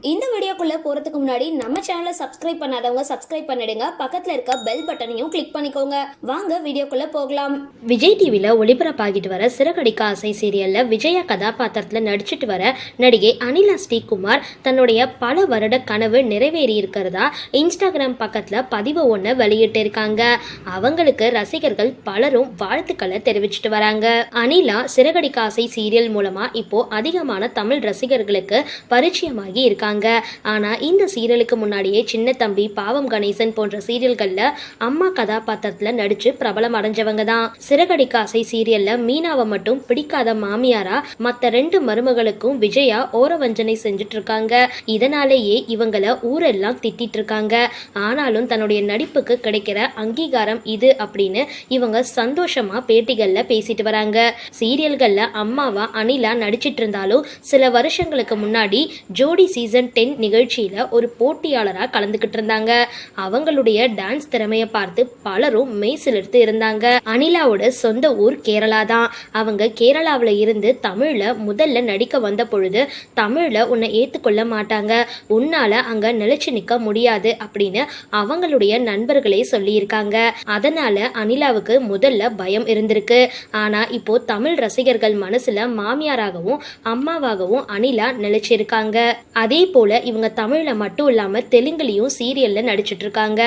இந்த வீடியோக்குள்ளே போகிறதுக்கு முன்னாடி நம்ம சேனலை சப்ஸ்கிரைப் பண்ணாதவங்க சப்ஸ்கிரைப் பண்ணிடுங்க. பக்கத்தில் இருக்க பெல் பட்டனையும் கிளிக் பண்ணிக்கோங்க. வாங்க வீடியோக்குள்ளே போகலாம். விஜய் டிவியில் ஒளிபரப்பாகிட்டு வர சிறகடிக்க ஆசை சீரியலில் விஜயா கதாபாத்திரத்தில் நடிச்சிட்டு வர நடிகை அனிலா ஸ்ரீகுமார் தன்னுடைய பல வருட கனவு நிறைவேறி இருக்கிறதா இன்ஸ்டாகிராம் பக்கத்தில் பதிவு ஒன்று வெளியிட்டு இருக்காங்க அவங்களுக்கு ரசிகர்கள் பலரும் வாழ்த்துக்களை தெரிவிச்சிட்டு வராங்க. அனிலா சிறகடிக்க ஆசை சீரியல் மூலமா இப்போ அதிகமான தமிழ் ரசிகர்களுக்கு பரிச்சயமாகி இருக்காங்க. ஆனால் இந்த சீரியலுக்கு முன்னாடியே சின்ன தம்பி பாவம் கணேசன் போன்ற சீரியல்களில் அம்மா கதாபாத்திரத்தில் நடித்து பிரபலம் அடைஞ்சவங்க தான். சிறகடிக்க ஆசை மீனாவை மட்டும் பிடிக்காத மாமியாரா மற்ற ரெண்டு மருமகளுக்கும் விஜயா ஓரவஞ்சனை செஞ்சுட்டு இருக்காங்க இதனாலேயே இவங்கள ஊரெல்லாம் திட்டிட்டு இருக்காங்க ஆனாலும் தன்னுடைய நடிப்புக்கு கிடைக்கிற அங்கீகாரம் இது அப்படின்னு இவங்க சந்தோஷமா பேட்டிகளில் பேசிட்டு வராங்க. சீரியல்களில் அம்மாவா அனிலா நடிச்சிட்டு இருந்தாலும் சில வருஷங்களுக்கு முன்னாடி ஜோடி சீசன் டென் நிகழ்ச்சி நிகழ்ச்சியில ஒரு போட்டியாளரா கலந்துகிட்டு இருந்தாங்க. அவங்களுடைய டான்ஸ் திறமையை பார்த்து பலரும் மெய் சிலிர்த்து இருந்தாங்க. அனிலாவோட சொந்த ஊர் கேரளா தான். அவங்க கேரளாவில் இருந்து தமிழ்ல முதல்ல நடிக்க வந்த பொழுது தமிழில் உன்னை ஏற்றுக்கொள்ள மாட்டாங்க. உன்னால அங்க நிலைச்சு நிற்க முடியாது அப்படின்னு அவங்களுடைய நண்பர்களே சொல்லியிருக்காங்க. அதனால அனிலாவுக்கு முதல்ல பயம் இருந்திருக்கு. ஆனா இப்போ தமிழ் ரசிகர்கள் மனசுல மாமியாராகவும் அம்மாவாகவும் அனிலா நிலைச்சிருக்காங்க. அதே போல இவங்க தமிழில் மட்டும் இல்லாமல் தெலுங்குலேயும் சீரியலில் நடிச்சிட்டு இருக்காங்க.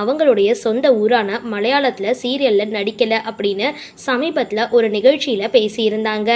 அவங்களுடைய சொந்த ஊரான மலையாளத்தில் சீரியலில் நடிக்கலை அப்படின்னு சமீபத்தில் ஒரு நிகழ்ச்சியில் பேசியிருந்தாங்க.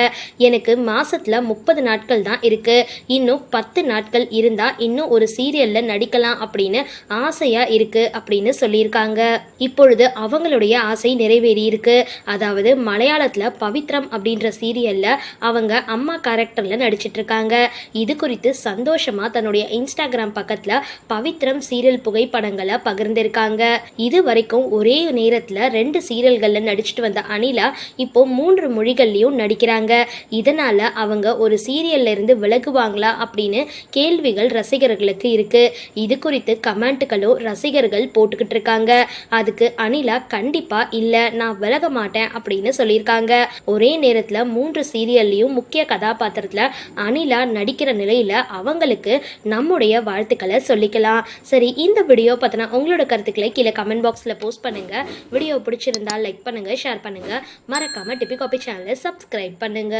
எனக்கு மாசத்துல முப்பது நாட்கள் தான் இருக்கு. இன்னும் பத்து நாட்கள் இருந்தா இன்னும் ஒரு சீரியல்ல நடிக்கலாம் அப்படின்னு ஆசையா இருக்கு அப்படின்னு சொல்லியிருக்காங்க. இப்பொழுது அவங்களுடைய ஆசை நிறைவேறி இருக்கு. அதாவது மலையாளத்துல பவித்ரம் அப்படின்ற சீரியல்ல அவங்க அம்மா கேரக்டர்ல நடிச்சிட்டு இருக்காங்க. இது குறித்து சந்தோஷமா தன்னுடைய இன்ஸ்டாகிராம் பக்கத்துல பவித்ரம் சீரியல் புகைப்படங்களை பகிர்ந்திருக்காங்க. இது வரைக்கும் ஒரே நேரத்துல ரெண்டு சீரியல்கள்ல நடிச்சிட்டு வந்த அனிலா இப்போ மூன்று மொழிகள்லயும் நடிக்கிறாங்க. இதனால அவங்க ஒரு சீரியல்ல இருந்து விலகுவாங்களா அப்படின்னு கேள்விகள் ரசிகர்களுக்கு இருக்கு. இது குறித்து கமெண்ட்டுகளும் ரசிகர்கள் போட்டுக்கிட்டு இருக்காங்க. அதுக்கு அனிலா கண்டிப்பா இல்ல நான் விலக மாட்டேன் அப்படின்னு சொல்லியிருக்காங்க. ஒரே நேரத்துல மூன்று சீரியல்லையும் முக்கிய கதாபாத்திரத்துல அனிலா நடிக்கிற நிலையில அவங்களுக்கு நம்முடைய வாழ்த்துக்களை சொல்லிக்கலாம். சரி இந்த வீடியோ பத்தின உங்களோட கருத்துக்களை கீழே கமெண்ட் பாக்ஸ்ல போஸ்ட் பண்ணுங்க. வீடியோ பிடிச்சிருந்தா லைக் பண்ணுங்க ஷேர் பண்ணுங்க. மறக்காம டிபி காபி சேனலை சப்ஸ்கிரைப் பண்ணுங்க.